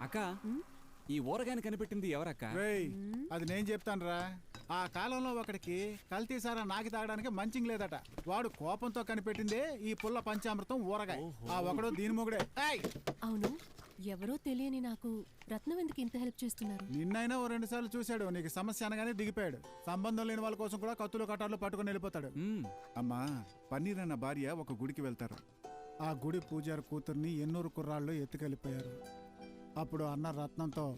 అక్క ఈ ఊరగాయని కనిపెట్టింది ఎవరక్క? అది నేను చెప్తానురా. ఆ కాలంలో ఒకడికి కల్తీ సారా నాకి తాగడానికి మంచింగ్ లేదట. వాడు కోపంతో కనిపెట్టిందే ఈ పుల్ల పంచామృతం ఊరగాయ. ఆ ఒకడు దీని మొగుడే. ఏయ్! అవును ఎవరో తెలియని నాకు రత్నం ఎందుకు ఇంత హెల్ప్ చేస్తున్నారు? నిన్నైనా ఓ రెండు సార్లు చూశాడు. నీకు సమస్య అనగానే దిగిపోయాడు. సంబంధం లేని వాళ్ళ కోసం కూడా కత్తులు కటార్లు పట్టుకొని వెళ్ళిపోతాడు. మ్మ్. అమ్మా పన్నీర్ అన్న భార్య ఒక గుడికి వెళ్తారు. ఆ గుడి పూజారి కూతుర్ని ఎన్నూరు కుర్రాళ్ళు ఎత్తుకెళ్ళిపోయారు. అప్పుడు అన్న రత్నంతో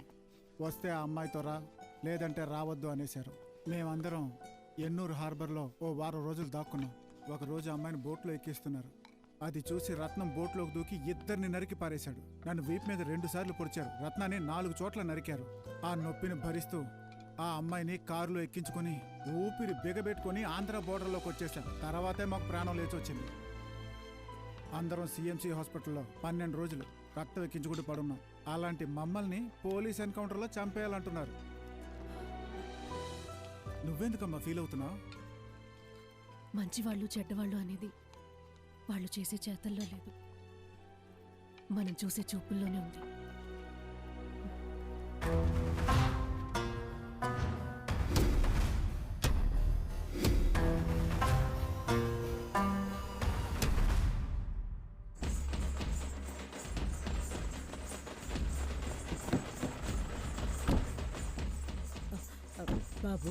వస్తే ఆ అమ్మాయితో రా లేదంటే రావద్దు అనేశారు. మేమందరం ఎన్నూరు హార్బర్లో ఓ వారం రోజులు దాక్కున్నాం. ఒక రోజు అమ్మాయిని బోట్లో ఎక్కిస్తున్నారు. అది చూసి రత్నం బోట్లోకి దూకి ఇద్దరిని నరికి పారేశాడు. నన్ను వీపు మీద రెండు సార్లు పొడిచారు. రత్నాన్ని నాలుగు చోట్ల నరికారు. ఆ నొప్పిని భరిస్తూ ఆ అమ్మాయిని కారులో ఎక్కించుకొని ఊపిరి బిగబెట్టుకొని ఆంధ్ర బోర్డర్లోకి వచ్చేసాం తర్వాతే మాకు ప్రాణం లేచి వచ్చింది అందరం సీఎంసీ హాస్పిటల్లో పన్నెండు రోజులు రక్తం ఎక్కించుకుంటూ పడున్నాం. అలాంటి మమ్మల్ని పోలీస్ ఎన్కౌంటర్లో చంపేయాలంటున్నారు. నువ్వెందుకమ్మా ఫీల్ అవుతున్నావు? మంచివాళ్ళు చెడ్డవాళ్ళు అనేది వాళ్ళు చేసే చేతల్లో లేదు. మనం చూసే చూపుల్లోనే ఉంది. బాబు.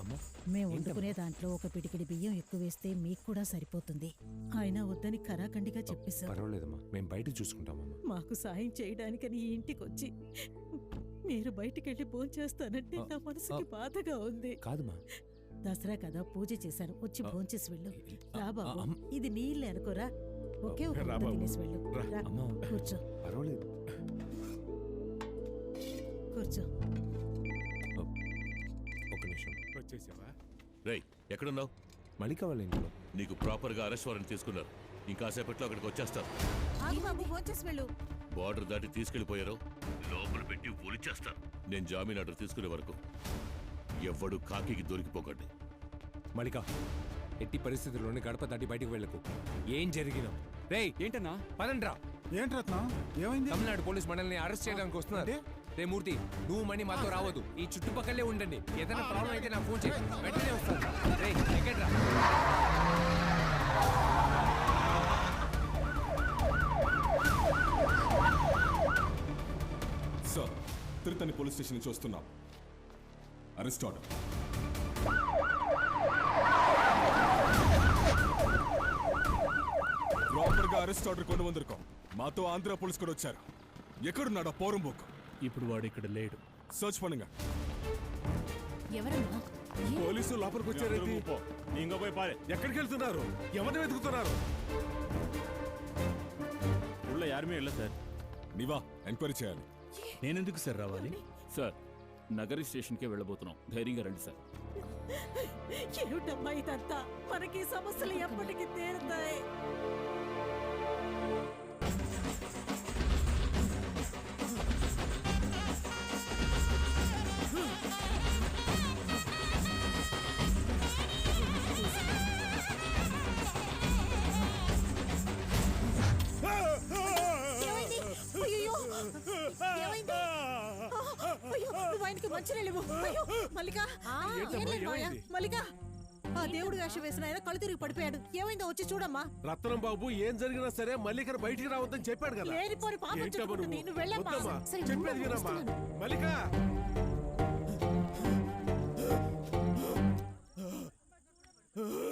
అమ్మా మేము వండుకునే దాంట్లో ఒక పిడికిడి బియ్యం ఎక్కువ వేస్తే మీకు కూడా సరిపోతుంది. ఆయన వద్దని కరాఖండిగా చెప్పేశారు. పర్వాలేదమ్మా మేము బయట చూసుకుంటామమ్మా మాకు సాయం చేయడానికని ఈ ఇంటికి వచ్చి మీరు బయటికి వెళ్ళి భోజనం చేస్తానంటే నా మనసుకి బాధగా ఉంది. కాదమ్మా. దసరా కదా పూజ చేశాను. వచ్చి భోంచేసి వెళ్ళు. ఆ, రా ఆ, బాబు అమ్మ. ఇది నీళ్ళు అనుకోరా? ఒకే ఒక రా ముద్ద బాబు. తినేసి వెళ్ళు. రా, రా, అమ్మ. కూర్చో. పర్వాలేదు. కూర్చో. వచ్చేసావా రేయ్ ఎక్కడున్నావు? మళ్ళీ కావాలి ఇంట్లో నీకు ప్రాపర్గా అరెస్ట్ వారెంట్ తీసుకున్నారు. ఇంకాసేపట్లో అక్కడికి వచ్చేస్తారు. ఆగు బాబు భోంచేసి వెళ్ళు. బార్డర్ దాటి తీసుకెళ్ళిపోయారు లోపల పెట్టి ఒలిచేస్తారు. నేను జామీన్ ఆర్డర్ తీసుకునే వరకు ఎవ్వడు కాకికి దొరికిపోకండి. మలిక ఎట్టి పరిస్థితుల్లోనే గడప దాటి బయటికి వెళ్ళకు. ఏం జరిగినా. రేయ్ ఏంటన్నా? పదండ్రా. ఏంటి రత్నం ఏమైంది? తమిళనాడు పోలీస్ మనల్ని అరెస్ట్ చేయడానికి వస్తున్నారు. రే మూర్తి నువ్వు మణి మాతో రావద్దు. ఈ చుట్టుపక్కలే ఉండండి. ఏదైనా ప్రాబ్లం అయితే నాకు ఫోన్ చేయి వెంటనే వస్తాను. రే ఎక్కడ్రా సార్ తిరుతని పోలీస్ స్టేషన్ నుంచి వస్తున్నాం. Arrest order. ప్రాపర్గా అరెస్ట్ ఆర్డర్ కొను వందరుకోం మాతో ఆంధ్ర పోలీస్ కూడా వచ్చారు. ఎక్కడున్నాడు పోరం బుక్ ఇప్పుడు వాడు ఇక్కడ లేడు. సర్చ్ பண்ணுங்க ఎవరమ్మా? లోపలికి వచ్చారైతే ఇంకా పోయి పారే. ఎక్కడికి వెళ్తున్నారు ఎవరిని వెతుకుతున్నారు? ఊళ్ళో యారుమే వెళ్ళ సార్. నీవా ఎంక్వైరీ చేయాలి. నేనెందుకు సార్ రావాలి? సార్ నగరి స్టేషన్కే వెళ్ళబోతున్నాం. ధైర్యంగా రండి సార్. ఏమిటమ్మా ఇదంతా? మనకి సమస్యలు ఎప్పటికీ తీరుతాయి. ఆయనకి మంచి నిలువు మల్లిక. మల్లిక ఆ దేవుడు వేషం వేసిన ఆయన కళ్ళు తిరిగి పడిపోయాడు. ఏమైందో వచ్చి చూడమ్మా. రత్నం బాబు ఏం జరిగినా సరే మల్లిక బయటికి రావద్దని చెప్పాడు కదా. లేనిపోని పాపం చెప్పుకుంటుంది నువ్వు? వెళ్ళమ్మా. చెప్పేది వినమ్మా. మల్లిక! Ugh.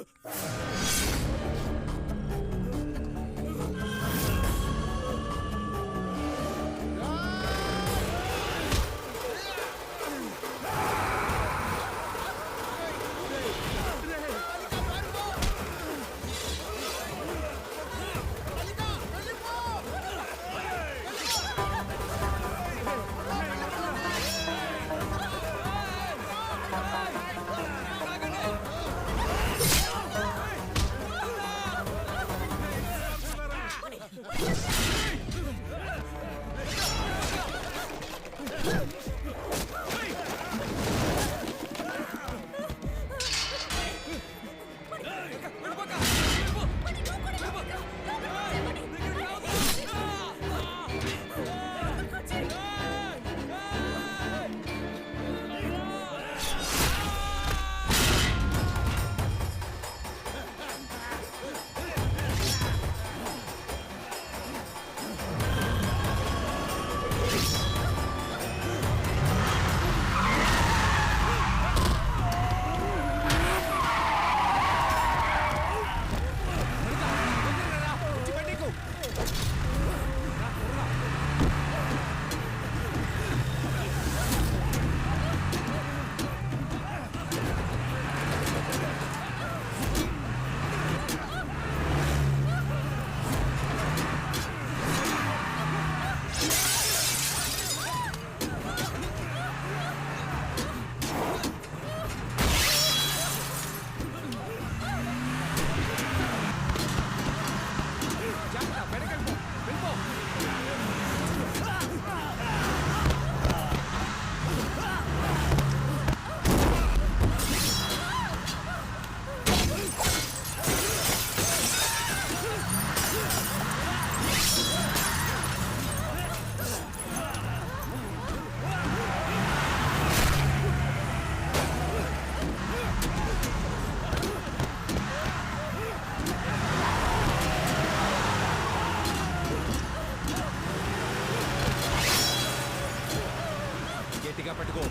గట్టిగా పట్టుకో.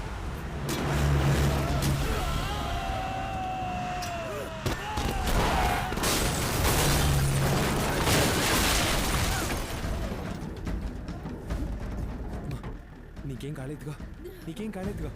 నీకేం కాలేదుగా నీకేం కాలేదుగా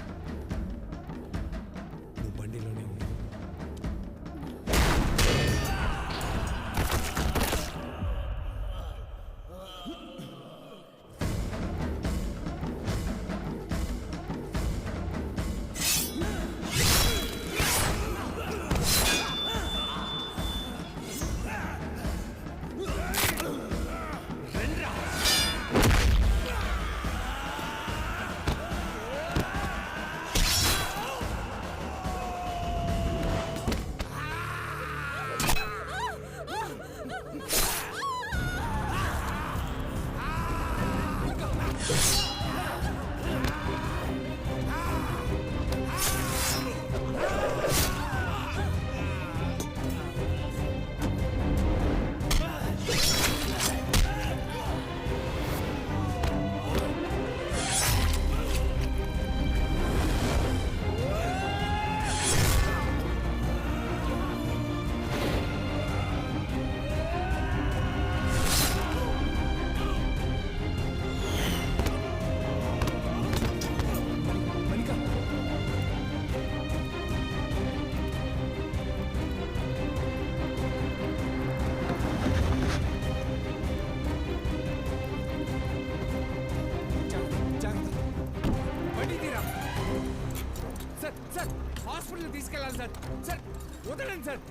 హాస్పిటల్ తీసుకెళ్ళాలి సార్. సార్ వదలండి సార్.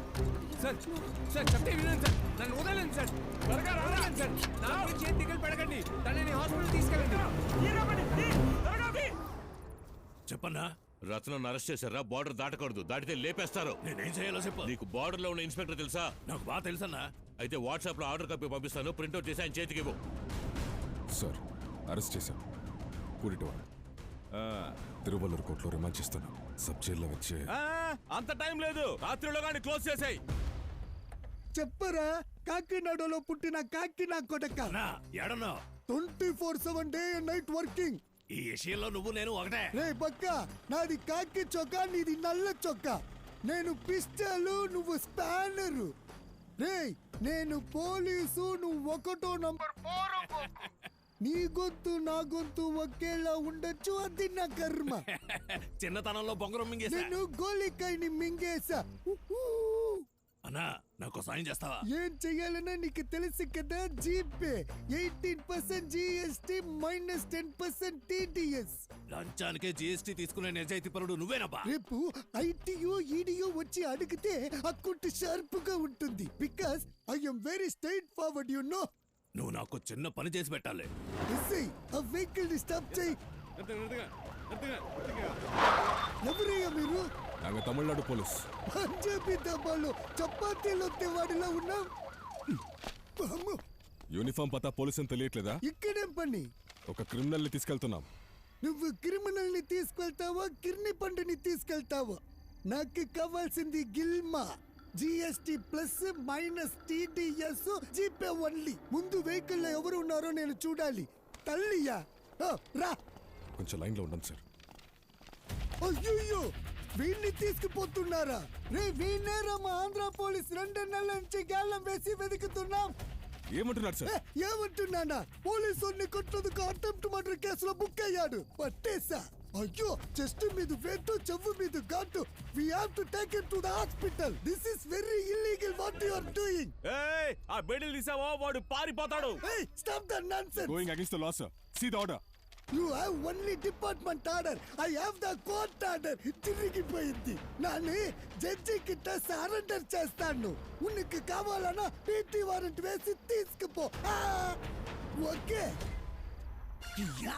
సార్ సార్ చెప్తే వినండి సార్. నన్ను వదలండి సార్. త్వరగా రావాలండి సార్. నా గురించి ఏం దిగులు పెడకండి. తనని హాస్పిటల్ తీసుకెళ్ళండి. చెప్పన్నా? రత్నం అరెస్ట్ చేశారా? బార్డర్ దాటకూడదు. దాటితే లేపేస్తారు. నేనేం చేయాలో చెప్పు. నీకు బార్డర్లో ఉన్న ఇన్స్పెక్టర్ తెలుసా? నాకు బాగా తెలుసన్నా. అయితే వాట్సాప్లో ఆర్డర్ కాపీ పంపిస్తాను. ప్రింట్అవుట్ చేసి ఆయన చేతికి ఇవ్వు. సార్ అరెస్ట్ చేశాం కూడిటవాడు తిరువల్లూరు కోర్టులో రిమాండ్ చేస్తున్నాం సబ్ జైల్లో వచ్చే అంత టైం లేదు. రాత్రిలో గాని క్లోజ్ చేసాయి. చెప్పరా? కాకినాడలో పుట్టిన కాకి నా కొడక ఎడన్నా twenty four seven day and night working ఈ విషయంలో నువ్వు నేను ఒకటే. రే బక్క నాది కాకి చొక్కా నీది నల్ల చొక్కా. నేను పిస్టలు నువ్వు స్పానరు. రే నేను పోలీసు నువ్వు ఒకటో నంబర్ ఫోర్ నీ గొంతు నా గొంతు ఒకేలా ఉండొచ్చు అది నా కర్మ. చిన్నతనంలో బొంగరం మింగేసా నేను గోలికాయని మింగేసా. అన్నా నాకు సాయం చేస్తావా? ఏం చెయ్యాలన్నా నీకు తెలుసు కదా GPay. Eighteen percent GST minus ten percent TDS. లంచానికే GST తీసుకునే నిజాయితీ పరుడు నువ్వేనబ్బా. రేపు ఐటీయో ఈడియో వచ్చి అడిగితే అకౌంట్ షార్ప్గా ఉంటుంది. Because I'm very straightforward you know నువ్వు నాకు చిన్న పని చేసి పెట్టాలి. ఎస్ఐ ఆ వెహికల్ని స్టాప్ చేయి. ఎవరయ్యా మీరు? నాங்க తమిళనాడు పోలీస్. పంజాబీ చపాతీలో వాడిలా ఉన్నాం. అమ్మో, యూనిఫామ్ పతా పోలీస్ అని తెలియట్లేదా? ఇక్కడేం పని? ఒక క్రిమినల్ని తీసుకెళ్తున్నాం. నువ్వు క్రిమినల్ని తీసుకెళ్తావా కిర్ని పండుని తీసుకెళ్తావా? నాకు కావాల్సింది Gilma. GST plus minus TDS GPay only ముందు వెహికల్లో ఎవరు ఉన్నారో నేను చూడాలి. తల్లియా ఓ, రా. కొంచెం లైన్లో ఉండండి సార్. అయ్యో వీడిని తీసుకుపోతున్నారా? రే వీణేరా మా ఆంధ్ర పోలీస్ రెండు నెలల నుంచి గాలం వేసి వెతుకుతున్నాం. ఏమంటున్నారు ఏ, సార్ ఏమంటున్నానా? పోలీసుల్ని కొట్టదుకు అటెంప్ట్ మర్డర్ కేసులో బుక్ అయ్యాడు. పట్టేశా. అయ్యో చెస్ట్ మీద వేటు చెవు మీద ఘాటు. We have to take him to the hospital this is very illegal what you are doing ఏయ్ ఆ బెడిల్ తీసావో? వాడు పారిపోతాడు. Hey, stop the nonsense! Going against the law sir see the order You have only department order. I have the court order. తిరిగిపోయింది. Nani judge కిట్ట surrender చేస్తాను. ఉనికి కావాలన్నా పీటీ వారెంట్ వేసి తీసుకుపో. ఓకే. యా!